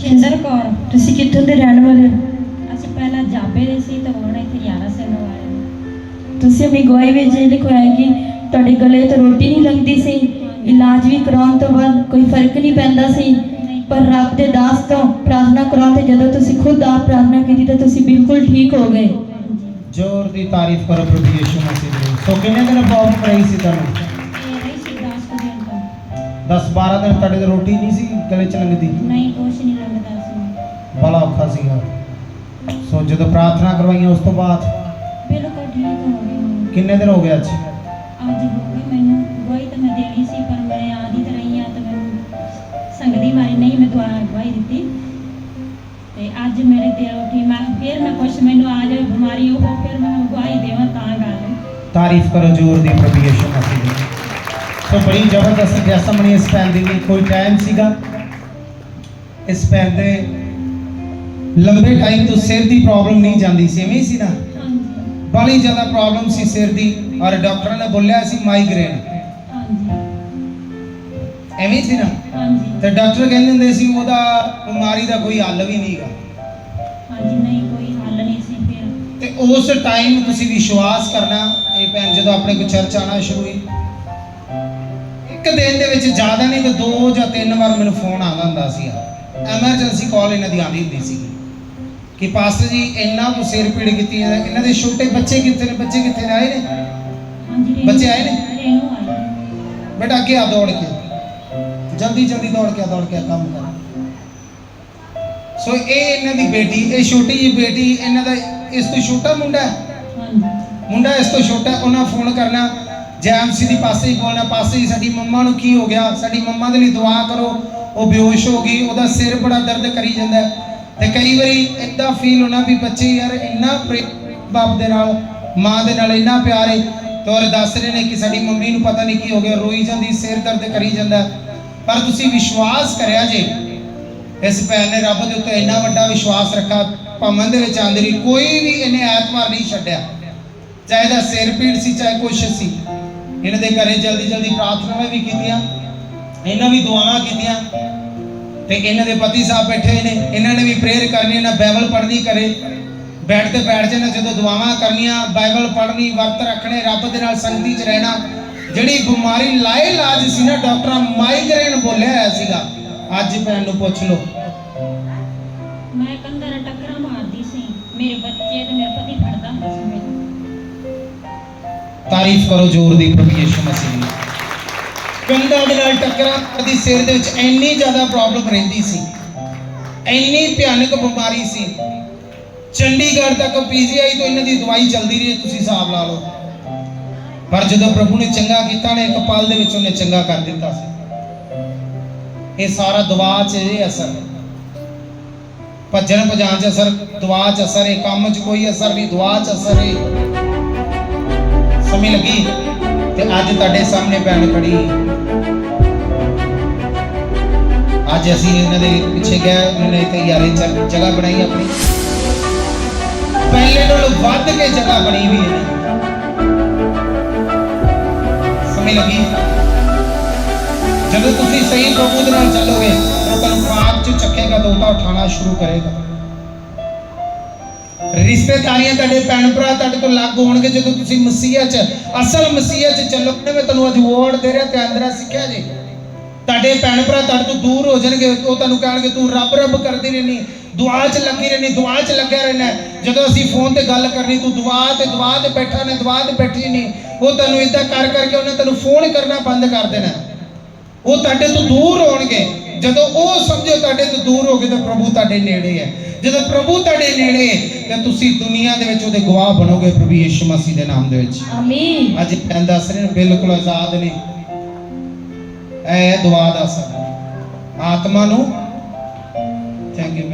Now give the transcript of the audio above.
ਚਿੰਦਰ ਕੌਰ ਤੁਸੀਂ ਕਿੱਥੋਂ ਦੇ ਰਹਿਣ ਵਾਲੇ ਹੋ? ਅਸੀਂ ਪਹਿਲਾਂ ਜਾਬੇ ਦੇ ਸੀ ਤੇ ਹੁਣ ਇੱਥੇ ਯਾਰਾ ਸਿੰਘ ਵਾਲੇ। ਤੁਸੀਂ ਆਪਣੀ ਗਵਾਹੀ ਵਿੱਚ ਇਹ ਲਿਖਵਾਇਆ ਕਿ ਤੁਹਾਡੇ ਗਲੇ ਤੋਂ ਰੋਟੀ ਨਹੀਂ ਲੰਘਦੀ ਸੀ ਇਲਾਜ ਵੀ ਕਰਾਉਣ ਤੋਂ ਬਾਅਦ ਕੋਈ ਫ਼ਰਕ ਨਹੀਂ ਪੈਂਦਾ ਸੀ। ਪਰ ਰੱਬ ਦੇ ਦਾਸ ਤੋਂ ਪ੍ਰਾਰਥਨਾ ਕਰਾਉਣ ਤੇ ਜਦੋਂ ਤੁਸੀਂ ਖੁਦ ਆਪ ਪ੍ਰਾਰਥਨਾ ਕੀਤੀ ਤਾਂ ਤੁਸੀਂ ਬਿਲਕੁਲ ਠੀਕ ਹੋ ਗਏ। ਜ਼ੋਰ ਦੀ ਤਾਰੀਫ ਕਰੋ ਪ੍ਰਭੂ ਯਿਸੂ ਮਸੀਹ ਦੀ। ਸੋ ਕਿੰਨੇ ਦਿਨ ਰਹੀ ਸੀ ਤੁਹਾਨੂੰ? 10 12 ਦਿਨ ਤੁਹਾਡੇ ਤੇ ਰੋਟੀ ਨਹੀਂ ਸੀ ਗਲੇ ਚ ਲੰਗਦੀ ਨਹੀਂ ਕੁਛ ਨਹੀਂ ਲੱਗਦਾ ਸੀ। ਬੜਾ ਔਖਾ ਸੀਗਾ। ਸੋ ਜਦੋਂ ਪ੍ਰਾਰਥਨਾ ਕਰਵਾਈਆਂ ਉਸ ਤੋਂ ਬਾਅਦ? ਬਿਲਕੁਲ ਠੀਕ ਹੋ ਗਈ। ਕਿੰਨੇ ਦਿਨ ਹੋ ਗਏ ਅੱਜ? ਅੱਜ ਹੋ ਗਈ ਮੈਨੂੰ ਗਵਾਹੀ ਤਾਂ ਮੈਂ ਦੇਣੀ ਸੀ ਪਰ ਮੈਂ ਆਦੀ ਤੇ ਰਹੀ ਆ ਤਾਂ ਮੈਨੂੰ ਸੰਗਦੀ ਮਾਰੀ ਨਹੀਂ ਮੈਂ ਦੁਆ ਗਵਾਹੀ ਦਿੱਤੀ। ਤੇ ਅੱਜ ਮੇਰੇ ਦਿਲ ਉੱਠੀ ਮੈਂ ਫਿਰ ਮੈਂ ਕੁਛ ਮੈਨੂੰ ਆ ਜਾਵੇ ਬਿਮਾਰੀ ਉਹ ਫਿਰ ਮੈਂ ਗਵਾਹੀ ਦੇਵਾਂ ਤਾਂ ਗੱਲ। ਹੈ। ਤਾਰੀਫ ਕਰੋ ਜ਼ੋਰ ਦੀ ਪ੍ਰਭੂ ਯਿਸੂ ਮਸੀਹ ਸੋ ਬੜੀ ਜ਼ਬਰਦਸਤ ਜੈਸਮਨੀ ਇਸ ਪੈਨ ਦੀ ਕੋਈ ਟਾਈਮ ਸੀਗਾ। ਇਸ ਪੈਨ ਦੇ ਲੰਬੇ ਟਾਈਮ ਤੋਂ ਸਿਰ ਦੀ ਪ੍ਰੋਬਲਮ ਨਹੀਂ ਜਾਂਦੀ ਸੀ ਐਵੇਂ ਸੀ ਨਾ? ਬੜੀ ਜ਼ਿਆਦਾ ਪ੍ਰੋਬਲਮ ਸੀ ਸਿਰ ਦੀ ਔਰ ਡਾਕਟਰਾਂ ਨੇ ਬੋਲਿਆ ਸੀ ਮਾਈਗ੍ਰੇਨ ਐਵੇਂ ਸੀ ਨਾ? ਤੇ ਡਾਕਟਰ ਕਹਿੰਦੇ ਹੁੰਦੇ ਸੀ ਉਹਦਾ ਬਿਮਾਰੀ ਦਾ ਕੋਈ ਹੱਲ ਵੀ ਨਹੀਂਗਾ ਹਾਂਜੀ ਨਹੀਂ ਕੋਈ ਹੱਲ ਨਹੀਂ ਸੀ ਫਿਰ। ਤੇ ਉਸ ਟਾਈਮ ਤੁਸੀਂ ਵਿਸ਼ਵਾਸ ਕਰਨਾ ਇਹ ਭੈਣ ਜਦੋਂ ਆਪਣੇ ਕੋ ਚਰਚ ਆਣਾ ਸ਼ੁਰੂ ਹੋਈ। ਇੱਕ ਦਿਨ ਦੇ ਵਿੱਚ ਜ਼ਿਆਦਾ ਨਹੀਂ ਤੇ ਦੋ ਜਾਂ ਤਿੰਨ ਵਾਰ ਮੈਨੂੰ ਫੋਨ ਆਉਂਦਾ ਹੁੰਦਾ ਸੀ ਐਮਰਜੈਂਸੀ ਕਾਲ ਇਹਨਾਂ ਦੀ ਆਉਂਦੀ ਹੁੰਦੀ ਸੀ। ਕਿ ਪਾਸਟਰ ਜੀ ਇੰਨਾ ਕੁ ਸਿਰ ਪੀੜ ਕੀਤੀ ਹੈ ਇਹਨਾਂ ਦੇ ਛੋਟੇ ਬੱਚੇ ਕਿੱਥੇ ਨੇ? ਬੱਚੇ ਕਿੱਥੇ ਨੇ? ਆਏ ਨੇ? ਬੱਚੇ ਆਏ ਨੇ? ਬੇਟਾ ਅੱਗੇ ਆ ਦੌੜ ਕੇ। ਜਲਦੀ ਜਲਦੀ ਦੌੜ ਕੇ ਆ, ਦੌੜ ਕੇ ਆ, ਕੰਮ ਕਰ। ਸੋ ਇਹ ਇਹਨਾਂ ਦੀ ਬੇਟੀ ਇਹ ਛੋਟੀ ਜਿਹੀ ਬੇਟੀ ਇਹਨਾਂ ਦਾ ਇਸ ਤੋਂ ਛੋਟਾ ਮੁੰਡਾ ਮੁੰਡਾ ਇਸ ਤੋਂ ਛੋਟਾ ਉਹਨਾਂ ਫੋਨ ਕਰਨਾ। ਜੈਮਸੀ ਦੀ ਪਾਸੇ ਹੀ ਬੋਲਣਾ, ਪਾਸੇ ਹੀ ਸਾਡੀ ਮੰਮਾ ਨੂੰ ਕੀ ਹੋ ਗਿਆ? ਸਾਡੀ ਮੰਮਾ ਦੇ ਲਈ ਦੁਆ ਕਰੋ, ਉਹ ਬੇਹੋਸ਼ ਹੋ ਗਈ, ਉਹਦਾ ਸਿਰ ਬੜਾ ਦਰਦ ਕਰੀ ਜਾਂਦਾ ਤੇ ਕਈ ਵਾਰੀ ਇਦਾਂ ਫੀਲ ਹੋਣਾ ਵੀ ਬੱਚੇ ਯਾਰ ਇੰਨਾ ਬਾਪ ਦੇ ਨਾਲ, ਮਾਂ ਦੇ ਨਾਲ ਇੰਨਾ ਪਿਆਰ ਹੈ ਤੇ ਦੱਸ ਰਹੇ ਨੇ ਕਿ ਸਾਡੀ ਮੰਮੀ ਨੂੰ ਪਤਾ ਨਹੀਂ ਕੀ ਹੋ ਗਿਆ, ਰੋਈ ਜਾਂਦੀ, ਸਿਰ ਦਰਦ ਕਰੀ ਜਾਂਦਾ ਪਰ ਤੁਸੀਂ ਵਿਸ਼ਵਾਸ ਕਰਿਆ ਜੇ, ਇਸ ਭੈਣ ਨੇ ਰੱਬ ਦੇ ਉੱਤੇ ਇੰਨਾ ਵੱਡਾ ਵਿਸ਼ਵਾਸ ਰੱਖਾ ਭਵਨ ਦੇ ਵਿੱਚ ਆਂਦੇ ਕੋਈ ਵੀ ਇਹਨੇ ਐਤਵਾਰ ਨਹੀਂ ਛੱਡਿਆ। ਚਾਹੇ ਦਾ ਸਿਰ ਪੀੜ ਸੀ, ਚਾਹੇ ਕੁਛ ਸੀ। ਇਹਨਾਂ ਦੇ ਘਰੇ ਜਲਦੀ ਜਲਦੀ ਪ੍ਰਾਰਥਨਾਵਾਂ ਵੀ ਕੀਤੀਆਂ, ਇਹਨਾਂ ਵੀ ਦੁਆਵਾਂ ਕੀਤੀਆਂ, ਤੇ ਇਹਨਾਂ ਦੇ ਪਤੀ ਸਾਹਿਬ ਬੈਠੇ ਨੇ, ਇਹਨਾਂ ਨੇ ਵੀ ਪ੍ਰੇਅਰ ਕਰਨੀ, ਇਹਨਾਂ ਬਾਈਬਲ ਪੜ੍ਹਨੀ ਕਰੇ ਬੈਠ ਤੇ ਬੈਠ ਜਾਣਾ, ਜਦੋਂ ਦੁਆਵਾਂ ਕਰਨੀਆਂ ਬਾਈਬਲ ਪੜ੍ਹਨੀ, ਵਰਤ ਰੱਖਣੇ, ਰੱਬ ਦੇ ਨਾਲ ਸੰਗਤੀ 'ਚ ਰਹਿਣਾ, ਜਿਹੜੀ ਬਿਮਾਰੀ ਲਾਏ ਇਲਾਜ ਸੀ ਨਾ, ਡਾਕਟਰਾਂ ਮਾਈਗ੍ਰੇਨ ਬੋਲਿਆ ਹੋਇਆ ਸੀਗਾ। ਅੱਜ ਭੈਣ ਨੂੰ ਪੁੱਛ ਲਓ। ਮੈਂ ਕੰਧਾਂ ਨਾਲ ਟੱਕਰਾਂ ਮਾਰਦੀ ਸੀ, ਮੇਰੇ ਬੱਚੇ ਤੇ ਮੇਰਾ ਪਤੀ ਫੜਦਾ ਸੀ। ਤਾਰੀਫ ਕਰੋ ਜ਼ੋਰ ਦੀ ਪ੍ਰਭੂ ਯਿਸੂ ਮਸੀਹ ਦੀ। ਕੰਧਾਂ ਦੇ ਨਾਲ ਟੱਕਰਾਂ ਦੀ ਸਿਰ ਦੇ ਵਿੱਚ ਇੰਨੀ ਜ਼ਿਆਦਾ ਪ੍ਰੋਬਲਮ ਰਹਿੰਦੀ ਸੀ। ਇੰਨੀ ਭਿਆਨਕ ਬਿਮਾਰੀ ਸੀ। ਚੰਡੀਗੜ੍ਹ ਤੱਕ ਪੀਜੀਆਈ ਤੋਂ ਇਹਨਾਂ ਦੀ ਦਵਾਈ ਚੱਲਦੀ ਰਹੀ, ਤੁਸੀਂ ਹਿਸਾਬ ਲਾ ਲਓ। ਪਰ ਜਦੋਂ ਪ੍ਰਭੂ ਨੇ ਚੰਗਾ ਕੀਤਾ ਨੇ ਇੱਕ ਪਲ ਦੇ ਵਿੱਚ ਉਹਨੇ ਚੰਗਾ ਕਰ ਦਿੱਤਾ ਸੀ। ਇਹ ਸਾਰਾ ਦੁਆ 'ਚ ਇਹ ਅਸਰ। ਭੱਜਣ ਭਜਾਣ 'ਚ ਅਸਰ ਦੁਆ 'ਚ ਅਸਰ ਹੈ ਕੰਮ 'ਚ ਕੋਈ ਅਸਰ ਨਹੀਂ ਦੁਆ 'ਚ ਅਸਰ ਹੈ ਸਮਝ ਲੱਗੀ ਤੇ ਅੱਜ ਤੁਹਾਡੇ ਸਾਹਮਣੇ ਭੈਣ ਖੜੀ। ਅੱਜ ਅਸੀਂ ਇਹਨਾਂ ਦੇ ਪਿੱਛੇ ਗਏ ਇਹਨਾਂ ਨੇ ਇੱਥੇ ਜਗ੍ਹਾ ਬਣਾਈ ਆਪਣੀ। ਪਹਿਲੇ ਨਾਲੋਂ ਵੱਧ ਕੇ ਜਗ੍ਹਾ ਬਣੀ ਵੀ ਹੈ। ਸਮਝ ਲੱਗੀ। ਜਦੋਂ ਤੁਸੀਂ ਸਹੀ ਪ੍ਰਭੂ ਦੇ ਨਾਲ ਚੱਲੋਗੇ ਉਹ ਤੁਹਾਨੂੰ ਪਾਪ ਚ ਚੱਕੇਗਾ ਦੋਤਾ ਉਹਦਾ ਉਠਾਣਾ ਸ਼ੁਰੂ ਕਰੇਗਾ। ਰਿਸ਼ਤੇਦਾਰੀਆਂ ਤੁਹਾਡੇ ਭੈਣ ਭਰਾ ਤੁਹਾਡੇ ਤੋਂ ਲੱਗ ਹੋਣਗੇ ਜਦੋਂ ਤੁਸੀਂ ਮਸੀਹਾ 'ਚ, ਅਸਲ ਮਸੀਹਾ 'ਚ ਚੱਲੋਗੇ ਮੈਂ ਤੁਹਾਨੂੰ ਅੱਜ ਵਰਡ ਦੇ ਰਿਹਾ ਤੇ ਅੰਦਰਾ ਸਿੱਖਿਆ ਜੀ। ਤੁਹਾਡੇ ਭੈਣ ਭਰਾ ਤੁਹਾਡੇ ਤੋਂ ਦੂਰ ਹੋ ਜਾਣਗੇ, ਉਹ ਤੁਹਾਨੂੰ ਕਹਿਣਗੇ, ਤੂੰ ਰੱਬ ਰੱਬ ਕਰਦੀ ਰਹਿਣੀ ਦੁਆ 'ਚ ਲੱਗੀ ਰਹਿਣੀ ਦੁਆ 'ਚ ਲੱਗਿਆ ਰਹਿਣਾ ਜਦੋਂ ਅਸੀਂ ਫੋਨ ਤੇ ਗੱਲ ਕਰਨੀ, ਤੂੰ ਦੁਆ ਤੇ ਦੁਆ ਤੇ ਬੈਠਾ ਨੇ ਦੁਆ ਤੇ ਬੈਠੀ ਨਹੀਂ ਉਹ ਤੁਹਾਨੂੰ ਇਦਾਂ ਕਰ ਕਰਕੇ ਉਹਨੇ ਤੈਨੂੰ ਫੋਨ ਕਰਨਾ ਬੰਦ ਕਰ ਦੇਣਾ। ਉਹ ਤੁਹਾਡੇ ਤੋਂ ਦੂਰ ਹੋਣਗੇ। ਜਦੋਂ ਉਹ ਸਮਝੋ ਤੁਹਾਡੇ ਤੋਂ ਦੂਰ ਹੋ ਗਏ ਤਾਂ ਪ੍ਰਭੂ ਤੁਹਾਡੇ ਨੇੜੇ ਹੈ। ਜਦੋਂ ਪ੍ਰਭੂ ਤੁਹਾਡੇ ਨੇੜੇ ਤਾਂ ਤੁਸੀਂ ਦੁਨੀਆ ਦੇ ਵਿੱਚ ਉਹਦੇ ਗਵਾਹ ਬਣੋਗੇ ਪ੍ਰਭੂ ਯਿਸੂ ਮਸੀਹ ਦੇ ਨਾਮ ਦੇ ਵਿੱਚ। ਆਮੀਨ ਅੱਜ ਮੈਂ ਦੱਸ ਰਿਹਾ ਬਿਲਕੁਲ ਆਜ਼ਾਦ ਨੇ। ਇਹ ਹੈ ਦੁਆ ਦਾ ਅਸਰ ਆਤਮਾ ਨੂੰ ਥੈਂਕ ਯੂ